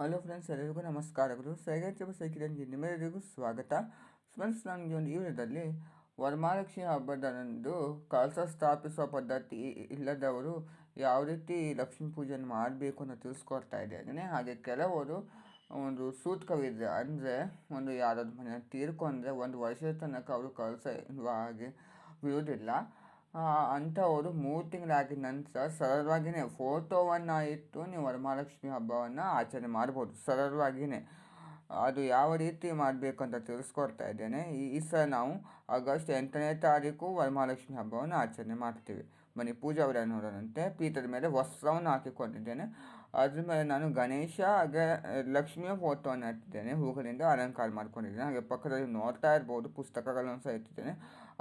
Friends, ಎಲ್ಲರಿಗೂ ನಮಸ್ಕಾರಗಳು ಸೈಗೈಚಬ ಸೈಕಿದಂಗೆ ನಿಮ್ಮೆಲ್ಲರಿಗೂ ಸ್ವಾಗತ. ಫ್ರೆಂಡ್ಸ್ ನನಗೆ ಒಂದು ಈ ವಿಡಿಯೋದಲ್ಲಿ ವರಮಹಾಲಕ್ಷ್ಮಿ ಹಬ್ಬದಂದು ಕಳಸ ಸ್ಥಾಪಿಸುವ ಪದ್ಧತಿ ಇಲ್ಲದವರು ಯಾವ ರೀತಿ ಲಕ್ಷ್ಮೀ ಪೂಜೆಯನ್ನು ಮಾಡಬೇಕು ಅಂತ ತಿಳಿಸ್ಕೊಡ್ತಾ ಇದ್ದೇನೆ. ಹಾಗೆ ಕೆಲವರು ಒಂದು ಸೂತ್ಕವಿದೆ ಅಂದರೆ ಒಂದು ಯಾರಾದ್ರು ಮನೆ ತೀರ್ಕೊಂಡ್ರೆ ಒಂದು ವರ್ಷದ ತನಕ ಅವರು ಕಳಸ ಹಾಗೆ ಬಿಡುವುದಿಲ್ಲ ಅಂಥವರು ಮೂರು ತಿಂಗಳಾಗಿದ ನಂತರ ಸರಳವಾಗಿಯೇ ಫೋಟೋವನ್ನು ಇಟ್ಟು ನೀವು ವರಮಹಾಲಕ್ಷ್ಮಿ ಹಬ್ಬವನ್ನು ಆಚರಣೆ ಮಾಡ್ಬೋದು. ಸರಳವಾಗಿಯೇ ಅದು ಯಾವ ರೀತಿ ಮಾಡಬೇಕು ಅಂತ ತಿಳಿಸ್ಕೊಡ್ತಾ ಇದ್ದೇನೆ. ಈ ಸಲ ನಾವು ಆಗಸ್ಟ್ ಎಂಟನೇ ತಾರೀಕು ವರಮಹಾಲಕ್ಷ್ಮಿ ಹಬ್ಬವನ್ನು ಆಚರಣೆ ಮಾಡ್ತೀವಿ. ಮನೆ ಪೂಜಾ ಅವರ ನೋಡೋದಂತೆ ಪೀಠದ ಮೇಲೆ ವಸ್ತ್ರವನ್ನು ಹಾಕಿಕೊಂಡಿದ್ದೇನೆ. ಅದ್ರ ಮೇಲೆ ನಾನು ಗಣೇಶ ಹಾಗೆ ಲಕ್ಷ್ಮಿಯ ಫೋಟೋವನ್ನು ಇಟ್ಟಿದ್ದೇನೆ. ಹೂಗಳಿಂದ ಅಲಂಕಾರ ಮಾಡ್ಕೊಂಡಿದ್ದೇನೆ. ಹಾಗೆ ಪಕ್ಕದಲ್ಲಿ ನೋಡ್ತಾ ಇರ್ಬೋದು, ಪುಸ್ತಕಗಳನ್ನು ಸಹ ಇಟ್ಟಿದ್ದೇನೆ.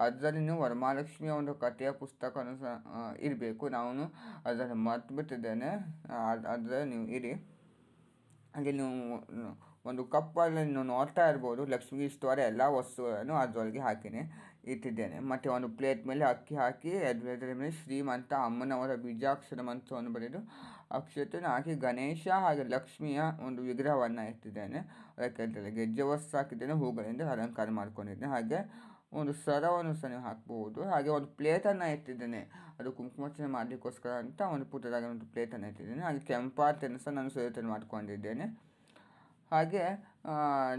ಅದರಲ್ಲಿ ವರಮಹಾಲಕ್ಷ್ಮಿಯ ಒಂದು ಕಥೆಯ ಪುಸ್ತಕವನ್ನು ಸಹ ಇರಬೇಕು. ನಾನು ಅದನ್ನು ಮರ್ತು ಬಿಟ್ಟಿದ್ದೇನೆ. ಅದರಲ್ಲಿ ನೀವು ಇರಿ. ಹಾಗೆ ನೀವು ಒಂದು ಕಪ್ಪಲ್ಲಿ ನೀವು ನೋಡ್ತಾ ಇರ್ಬೋದು. ಲಕ್ಷ್ಮಿ ಇಷ್ಟವಾದ ಎಲ್ಲ ವಸ್ತುಗಳನ್ನು ಅದರೊಳಗೆ ಹಾಕಿನೇ, ಇಟ್ಟಿದ್ದೇನೆ. ಮತ್ತು ಒಂದು ಪ್ಲೇಟ್ ಮೇಲೆ ಅಕ್ಕಿ ಹಾಕಿ ಅದರ ಮೇಲೆ ಶ್ರೀಮಂತ ಅಮ್ಮನವರ ಬೀಜಾಕ್ಷರ ಮಂತ್ರವನ್ನು ಬರೆದು, ಅಕ್ಷತೆಯನ್ನು ಹಾಕಿ, ಗಣೇಶ ಹಾಗೆ ಲಕ್ಷ್ಮಿಯ ಒಂದು ವಿಗ್ರಹವನ್ನು ಇಟ್ಟಿದ್ದೇನೆ. ಅದಕ್ಕೆ ಗೆಜ್ಜೆ ವಸ್ತು ಹಾಕಿದ್ದೇನೆ, ಹೂಗಳಿಂದ ಅಲಂಕಾರ ಮಾಡ್ಕೊಂಡಿದ್ದೇನೆ. ಹಾಗೆ ಒಂದು ಸರವನ್ನು ಸಹ ನೀವು ಹಾಕ್ಬೋದು. ಹಾಗೆ ಒಂದು ಪ್ಲೇಟನ್ನು ಎತ್ತಿದ್ದೇನೆ. ಅದು ಕುಂಕುಮಾರ್ಚನೆ ಮಾಡಲಿಕ್ಕೋಸ್ಕರ ಅಂತ ಒಂದು ಪುಟ್ಟದಾಗಿ ಒಂದು ಪ್ಲೇಟನ್ನು ಎತ್ತಿದ್ದೇನೆ. ಹಾಗೆ ಕೆಂಪಾರ್ತಿಯನ್ನು ಸಹ ನಾನು ಸೇರಿತನ್ನು ಮಾಡ್ಕೊಂಡಿದ್ದೇನೆ. ಹಾಗೆ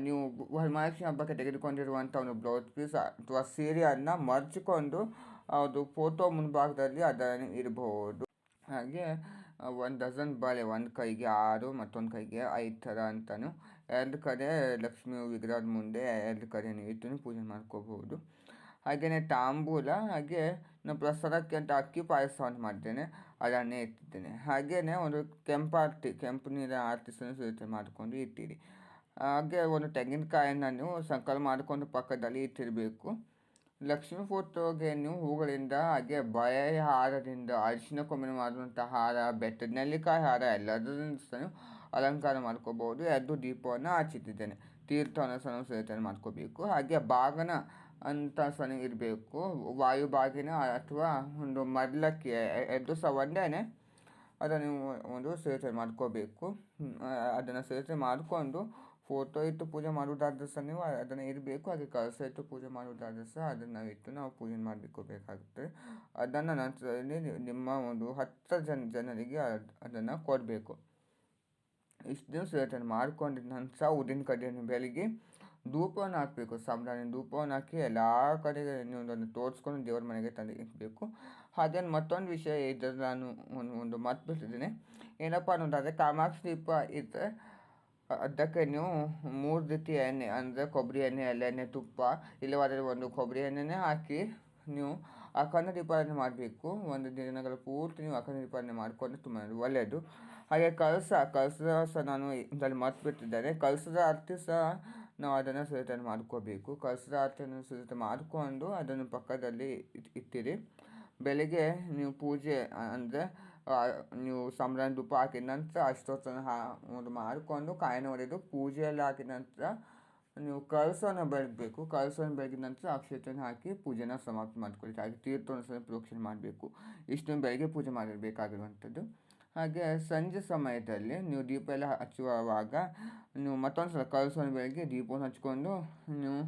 ನೀವು ವರಮಹಾಲಕ್ಷ್ಮಿ ಹಬ್ಬಕ್ಕೆ ತೆಗೆದುಕೊಂಡಿರುವಂಥ ಒಂದು ಬ್ಲೌಸ್ ಪೀಸ್ ಅಥವಾ ಸೀರೆಯನ್ನು ಮರ್ಚಿಕೊಂಡು, ಅದು ಫೋಟೋ ಮುಂಭಾಗದಲ್ಲಿ ಅದನ್ನು ಇರಬಹುದು. ಹಾಗೆ ಒಂದು ಡಜನ್ ಬಾಳೆ, ಒಂದು ಕೈಗೆ ಆರು, ಮತ್ತೊಂದು ಕೈಗೆ ಐದು ಥರ ಅಂತಲೂ ಎರಡು ಕಡೆ ಲಕ್ಷ್ಮಿ ವಿಗ್ರಹದ ಮುಂದೆ ಎರಡು ಕಡೆ ಇಟ್ಟು ಪೂಜೆ ಮಾಡ್ಕೋಬಹುದು ಹಾಗೆಯೇ ತಾಂಬೂಲ, ಹಾಗೆ ನಾನು ಪ್ರಸಾದಕ್ಕೆ ಅಂತ ಅಕ್ಕಿ ಪಾಯಸವನ್ನು ಮಾಡ್ತೇನೆ ಅದನ್ನೇ ಇಟ್ಟಿದ್ದೇನೆ ಹಾಗೆಯೇ ಒಂದು ಕೆಂಪಾರ್ತಿ ಕೆಂಪು ನೀರ ಆರತಿ ಸಹ ಮಾಡಿಕೊಂಡು ಇಟ್ಟಿರಿ. ಹಾಗೆ ಒಂದು ತೆಂಗಿನಕಾಯನ್ನು ನೀವು ಸಂಕಲ್ ಮಾಡಿಕೊಂಡು ಪಕ್ಕದಲ್ಲಿ ಇಟ್ಟಿರಬೇಕು. ಲಕ್ಷ್ಮೀ ಫೋಟೋಗೆ ನೀವು ಹೂಗಳಿಂದ ಹಾಗೆ ಬಯ ಹಾರದಿಂದ ಅರಿಶಿನ ಕೊಂಬಿನ ಮಾಡುವಂಥ ಹಾರ, ಬೆಟ್ಟದ ನೆಲ್ಲಿಕಾಯಿ ಹಾರ ಎಲ್ಲದರಿಂದ ಸಹ ಅಲಂಕಾರ ಮಾಡ್ಕೋಬೋದು ಎದ್ದು ದೀಪವನ್ನು ಹಚ್ಚಿಟ್ಟಿದ್ದೇನೆ. ತೀರ್ಥವನ್ನು ಸಹ ಸೇತನೆ ಮಾಡ್ಕೋಬೇಕು. ಹಾಗೆ ಬಾಗನ ಅಂತ ಸಹ ಇರಬೇಕು. ವಾಯುಬಾಗಿನ ಅಥವಾ ಒಂದು ಮರ್ಲಕ್ಕೆ ಎದ್ದು ಸಹ ಒಂದೇನೆ ಅದನ್ನು ಒಂದು ಸೇತನೆ ಮಾಡ್ಕೋಬೇಕು. ಅದನ್ನು ಸೇತನೆ ಮಾಡಿಕೊಂಡು ಫೋಟೋ ಇಟ್ಟು ಪೂಜೆ ಮಾಡುವುದಾದ್ರೆ ಸಹ ನೀವು, ಅದನ್ನು ಇರಬೇಕು, ಹಾಗೆ ಕಳಸ ಇಟ್ಟು ಪೂಜೆ ಮಾಡುವುದಾದ್ರೆ ಸಹ ಅದನ್ನು ಇಟ್ಟು ನಾವು ಪೂಜೆ ಮಾಡಬೇಕು ಬೇಕಾಗುತ್ತೆ. ಅದನ್ನು ನಂತರದಲ್ಲಿ ನಿಮ್ಮ ಒಂದು ಹತ್ತು ಜನ, ಜನರಿಗೆ ಅದನ್ನು ಕೊಡಬೇಕು. ಇಷ್ಟು ದಿವಸ ಅದನ್ನು ಮಾಡ್ಕೊಂಡಿದ್ದ ನಂತರ ಉದ್ದಿನ ಕಡೆಯನ್ನು ಬೆಳಗ್ಗೆ ಧೂಪವನ್ನು ಹಾಕಬೇಕು. ಸಾಂಬ್ರಾಣಿ ಧೂಪವನ್ನು ಹಾಕಿ ಎಲ್ಲ ಕಡೆಗೆ ನೀವು ಅದನ್ನು ತೋರಿಸ್ಕೊಂಡು ದೇವರ ಮನೆಗೆ ತಂದು ಇಡಬೇಕು. ಹಾಗೆ ಮತ್ತೊಂದು ವಿಷಯ ಇದ್ದರೆ ನಾನು ಒಂದು ಒಂದು ಮಾತು ಬಿಟ್ಟಿದ್ದೇನೆ. ಏನಪ್ಪ ಅನ್ನೋದಾದರೆ, ಕಾಮಾಕ್ಷಿ ದೀಪ ಇದ್ದರೆ ಅದಕ್ಕೆ ನೀವು ಮೂರು ರೀತಿ ಎಣ್ಣೆ, ಅಂದರೆ ಕೊಬ್ಬರಿ ಎಣ್ಣೆ ಎಳ್ಳೆಣ್ಣೆ ತುಪ್ಪ, ಇಲ್ಲವಾದರೆ ಒಂದು ಕೊಬ್ಬರಿ ಎಣ್ಣೆನೇ ಹಾಕಿ ನೀವು ಅಖಂಡ ದೀಪಾವಳಿ ಮಾಡಬೇಕು. ಒಂದು ದಿನಗಳ ಪೂರ್ತಿ ನೀವು ಅಖಂಡ ದೀಪಾವಳಿ ಮಾಡಿಕೊಂಡು ತುಂಬ ಒಳ್ಳೆಯದು ಹಾಗೆ ಕಲಸ ಕಲಸ ಸಹ ನಾನು ಇದರಲ್ಲಿ ಮರ್ತು ಬಿಟ್ಟಿದ್ದೇನೆ. ಕಳಸದ ಅರ್ಥ ಸಹ ನಾವು ಅದನ್ನು ಸಿದ್ಧತೆ ಮಾಡ್ಕೋಬೇಕು. ಕಲಸದ ಅರ್ಥವನ್ನು ಸಿದ್ಧತೆ ಮಾಡಿಕೊಂಡು ಅದನ್ನು ಪಕ್ಕದಲ್ಲಿ ಇಟ್ಟಿರಿ. ಬೆಳಿಗ್ಗೆ ನೀವು ಪೂಜೆ, ಅಂದರೆ ನೀವು ಸಂಭ್ರಮ ಧೂಪ ಹಾಕಿದ ನಂತರ ಅಷ್ಟೊತ್ತನ್ನು ಹಾ, ಒಂದು ಮಾಡಿಕೊಂಡು ಕಾಯಿನ ಹೊಡೆದು ಪೂಜೆಯಲ್ಲಿ ಹಾಕಿದ ನಂತರ ನೀವು ಕಳಸವನ್ನು ಬೆಳಗಬೇಕು. ಕಳಸವನ್ನು ಬೆಳಗಿದ ನಂತರ ಅಕ್ಷತೆಯನ್ನು ಹಾಕಿ ಪೂಜೆನ ಸಮಾಪ್ತಿ ಮಾಡ್ಕೊಳ್ಳಿ. ಹಾಗೆ ತೀರ್ಥವನ್ನು ಸಹ ಪ್ರೋಕ್ಷಣೆ ಮಾಡಬೇಕು. ಇಷ್ಟು ಬೆಳಗ್ಗೆ ಪೂಜೆ ಮಾಡಿರಬೇಕಾಗಿರುವಂಥದ್ದು. ಹಾಗೆ ಸಂಜೆ ಸಮಯದಲ್ಲಿ ನೀವು ದೀಪ ಎಲ್ಲ ಹಚ್ಚುವಾಗ ನೀವು ಮತ್ತೊಂದು ಸಲ ಕಳಸವನ್ನು ಬೆಳಗ್ಗೆ ದೀಪವನ್ನು ಹಚ್ಕೊಂಡು ನೀವು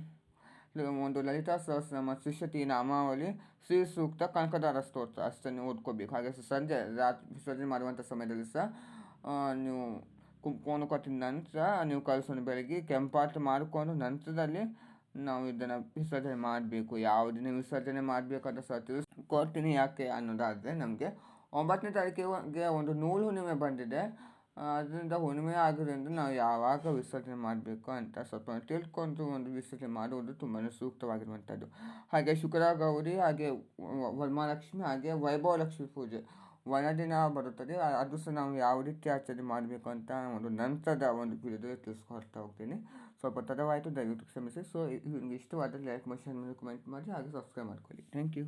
ಒಂದು ಲಲಿತಾ ಸಹಸ್ರನಾಮ ಶಿಷ್ಯತಿ ನಾಮಾವಳಿ ಶ್ರೀ ಸೂಕ್ತ ಕನಕದಾರ ಸ್ತೋತ್ರ ಅಷ್ಟನ್ನು ಓದ್ಕೋಬೇಕು ಹಾಗೆ ಸಂಜೆ ರಾತ್ರಿ ವಿಸರ್ಜನೆ ಮಾಡುವಂಥ ಸಮಯದಲ್ಲಿ ಸಹ ನೀವು ಕುಂಕೋನು ಕೊಟ್ಟಿದ ನಂತರ ನೀವು ಕಲಸನ್ನು ಬೆಳಗ್ಗೆ ಕೆಂಪಾಟ ಮಾಡಿಕೊಂಡು ನಂತರದಲ್ಲಿ ನಾವು ಇದನ್ನು ವಿಸರ್ಜನೆ ಮಾಡಬೇಕು ಯಾವ ದಿನ ವಿಸರ್ಜನೆ ಮಾಡಬೇಕಂತ ಸಹ ತಿಳಿಸ್ಕೊಡ್ತೀನಿ ಯಾಕೆ ಅನ್ನೋದಾದರೆ ನಮಗೆ ಒಂಬತ್ತನೇ ತಾರೀಕಿಗೆ ಒಂದು ನೂಲು ಹುಣ್ಣಿಮೆ ಬಂದಿದೆ ಅದರಿಂದ ಹುಣ್ಣಿಮೆ ಆಗೋದ್ರಿಂದ ನಾವು ಯಾವಾಗ ವಿಸರ್ಜನೆ ಮಾಡಬೇಕು ಅಂತ ಸ್ವಲ್ಪ ತಿಳ್ಕೊಂಡು ಒಂದು ವಿಸರ್ಜನೆ ಮಾಡುವುದು ತುಂಬಾ ಸೂಕ್ತವಾಗಿರುವಂಥದ್ದು. ಹಾಗೆ ಶುಕ್ರ ಗೌರಿ ಹಾಗೆ ವರಮಹಾಲಕ್ಷ್ಮಿ, ಹಾಗೆ ವೈಭವ ಲಕ್ಷ್ಮಿ ಪೂಜೆ. ದಿನ ಬರುತ್ತದೆ. ಅದು ಸಹ ನಾವು ಯಾವ ರೀತಿ ಆಚರಣೆ ಮಾಡಬೇಕು ಅಂತ ಒಂದು ನಂತರದ ಒಂದು ವಿಡಿಯೋದಲ್ಲಿ ತಿಳಿಸ್ಕೊಡ್ತಾ ಹೋಗ್ತೀನಿ. ಸ್ವಲ್ಪ ತಡವಾಯಿತು, ದಯವಿಟ್ಟು ಕ್ಷಮಿಸಿ. ಸೊ ಇಷ್ಟವಾದರೆ ಲೈಕ್ ಮಾಡಿ ಶೇರ್ ಮಾಡಿ ಕಮೆಂಟ್ ಮಾಡಿ ಹಾಗೆ ಸಬ್ಸ್ಕ್ರೈಬ್ ಮಾಡ್ಕೊಳ್ಳಿ. Thank you